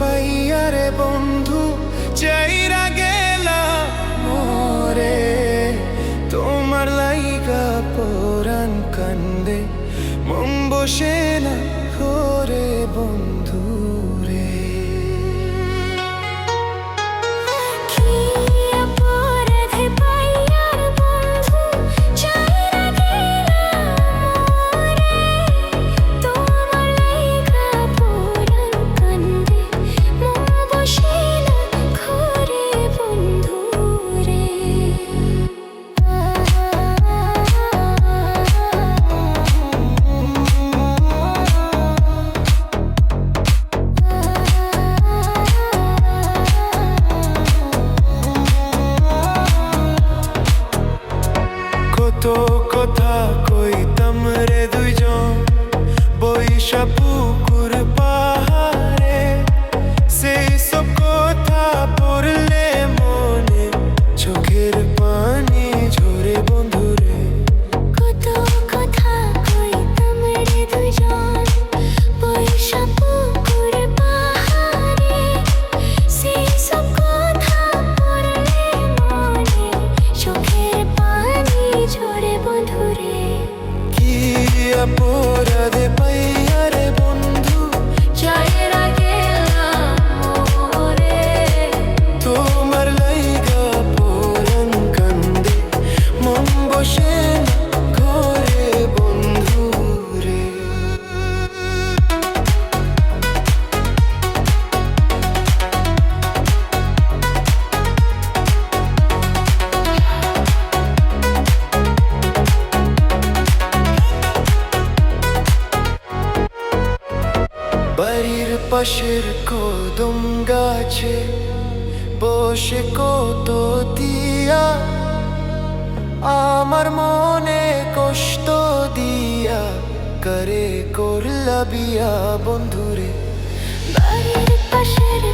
পাইয়ারে বন্ধু, চাইরা গেলা মোরে। তোমার লাইগা পরাণ কান্দে, মন বসে না করে বন্ধু রে বৈশা পুকুর পাহাড়ে সেই সব কথা পড়লে মনে চোখের পানি ঝরে বন্ধুরে কত কথা কইতাম রে দুজন পয়সা পুকুর পাহাড়ে সেই সব কথা পড়লে মনে চোখের পানি ঝরে বন্ধুরে কি অপরাধে পাশের কদম গাছে বসে কত দিয়া আমার মনে কষ্ট দিয়া করে করলা বিয়া বন্ধুরে। বাড়ির পাশের